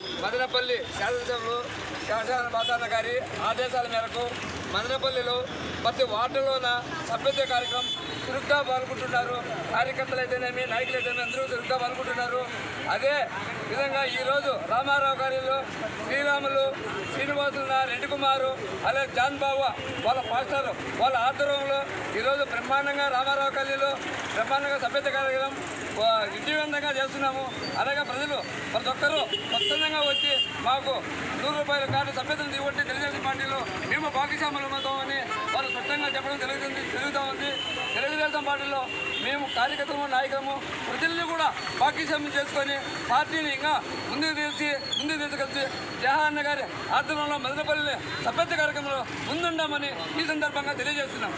మదనపల్లి శాసనసభలో శాసన బాసాన గారి ఆదేశాల మేరకు మదనపల్లిలో ప్రతి వార్డులోన సభ్యత కార్యక్రమం చురుగ్గా పాల్గొంటున్నారు. కార్యకర్తలు అయితేనేమి నాయకులు అయితేనేమి అందరూ చురుగ్గా పాల్గొంటున్నారు. అదే విధంగా ఈరోజు రామారావు గారిలో శ్రీరాములు శ్రీనివాసుల రెడ్డి కుమారు అలాగే జాన్ బాబు వాళ్ళ పాస్టర్ వాళ్ళ ఆధ్వర్యంలో ఈరోజు బ్రహ్మాండంగా రామారావు కల్లీలో బ్రహ్మాండంగా సభ్యత కార్యక్రమం విజయవంతంగా చేస్తున్నాము. అలాగే ప్రజలు ప్రతి ఒక్కరూ స్వచ్ఛందంగా వచ్చి మాకు నూరు రూపాయల కార్డు సభ్యతను ఇవ్వండి. తెలుగుదేశం పార్టీలో మేము భాగస్వాములతో అవుతామని చెప్పడం తెలుగుతుంది జరుగుతూ ఉంది. తెలుగుదేశం పార్టీలో మేము కార్యకర్తలు నాయకులము ప్రజల్ని కూడా భాగస్వామ్యం చేసుకొని పార్టీని ఇంకా ముందుకు తీసి ముందుకు తీసుకొచ్చి జవహర్ గారి ఆధ్వర్యంలో మదనపల్లి సభ్యత కార్యక్రమంలో ముందుండామని ఈ సందర్భంగా తెలియజేస్తున్నాం.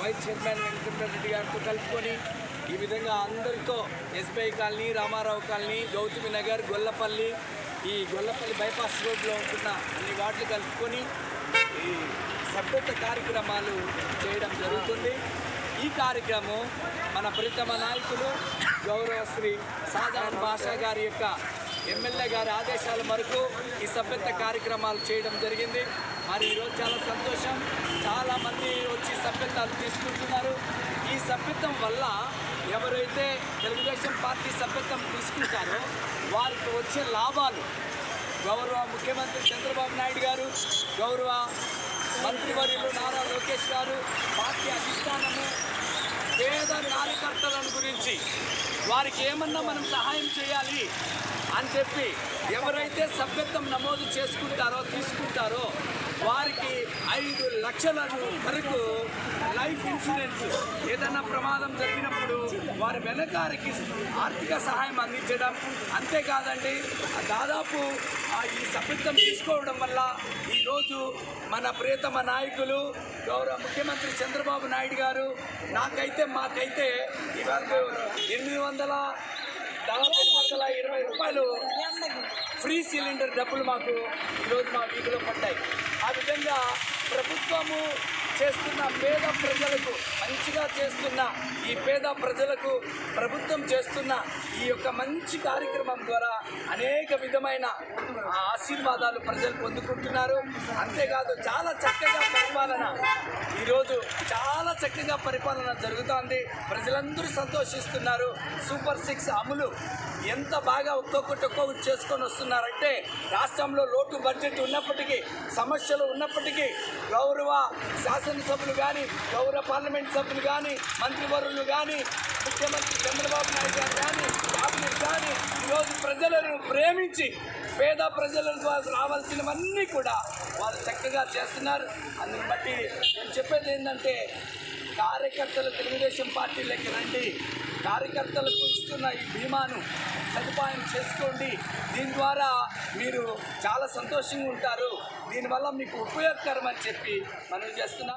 వైస్ చైర్మన్ వెంకటరెడ్డి గారితో కలుపుకొని ఈ విధంగా అందరితో SBI colony Ramarao colony Gautami Nagar Gollapalli ఈ గొల్లపల్లి బైపాస్ రోడ్లో ఉంటున్న అన్ని వార్డులు కలుపుకొని ఈ సభ్యత కార్యక్రమాలు చేయడం జరుగుతుంది. ఈ కార్యక్రమం మన ప్రీతమ నాయకులు గౌరవ శ్రీ సాధారణ భాషా గారి యొక్క ఎమ్మెల్యే గారి ఆదేశాల మేరకు ఈ సభ్యత కార్యక్రమాలు చేయడం జరిగింది. మరి ఈరోజు చాలా సంతోషం. చాలామంది సభ్యత్వాలు తీసుకుంటున్నారు. ఈ సభ్యత్వం వల్ల ఎవరైతే తెలుగుదేశం పార్టీ సభ్యత్వం తీసుకుంటారో వారికి వచ్చే లాభాలు గౌరవ ముఖ్యమంత్రి చంద్రబాబు నాయుడు గారు గౌరవ మంత్రివర్యులు నారా లోకేష్ గారు పార్టీ అధిష్టానము పేద కార్యకర్తలను గురించి వారికి ఏమన్నా మనం సహాయం చేయాలి అని చెప్పి ఎవరైతే సభ్యత్వం నమోదు చేసుకుంటారో తీసుకుంటారో వారి ఐదు లక్షల వరకు లైఫ్ ఇన్సూరెన్స్ ఏదైనా ప్రమాదం జరిగినప్పుడు వారి వెనకారికి ఆర్థిక సహాయం అందించడం. అంతేకాదండి దాదాపు ఆ ఈ సభ్యత్వం తీసుకోవడం వల్ల ఈరోజు మన ప్రియతమ నాయకులు గౌరవ ముఖ్యమంత్రి చంద్రబాబు నాయుడు గారు నాకైతే మాకైతే ఇవాళ ఎనిమిది వందల దాదాపు వందల ఇరవై రూపాయలు ఫ్రీ సిలిండర్ డబ్బులు మాకు ఈరోజు మా వీధిలో పడ్డాయి. ఆ విధంగా ప్రభుత్వము చేస్తున్న పేద ప్రజలకు మంచిగా చేస్తున్న ఈ పేద ప్రజలకు ప్రభుత్వం చేస్తున్న ఈ యొక్క మంచి కార్యక్రమం ద్వారా అనేక విధమైన ఆశీర్వాదాలు ప్రజలు పొందుకుంటున్నారు. అంతేకాదు చాలా చక్కగా పరిపాలన ఈరోజు చాలా చక్కగా పరిపాలన జరుగుతోంది. ప్రజలందరూ సంతోషిస్తున్నారు. సూపర్ సిక్స్ అమలు ఎంత బాగా ఒక్కొక్కటి ఒక్కొక్కటి చేసుకొని వస్తున్నారంటే రాష్ట్రంలో లోటు బడ్జెట్ ఉన్నప్పటికీ సమస్యలు ఉన్నప్పటికీ గౌరవ శాసనసభ్యులు కానీ గౌరవ పార్లమెంట్ సభ్యులు కానీ మంత్రివర్యులు కానీ ముఖ్యమంత్రి చంద్రబాబు నాయుడు గారు కానీ కేబినెట్ కానీ ఈరోజు ప్రజలను ప్రేమించి పేద ప్రజలకు రావాల్సినవన్నీ కూడా వాళ్ళు చక్కగా చేస్తున్నారు. అందుని బట్టి నేను చెప్పేది ఏంటంటే కార్యకర్తలు తెలుగుదేశం పార్టీలోకి రండి. కార్యకర్తలకు ఇస్తున్న ఈ బీమాను సదుపాయం చేసుకోండి. దీని ద్వారా మీరు చాలా సంతోషంగా ఉంటారు. దీనివల్ల మీకు ఉపయోగకరం అని చెప్పి మనం చేస్తున్నాం.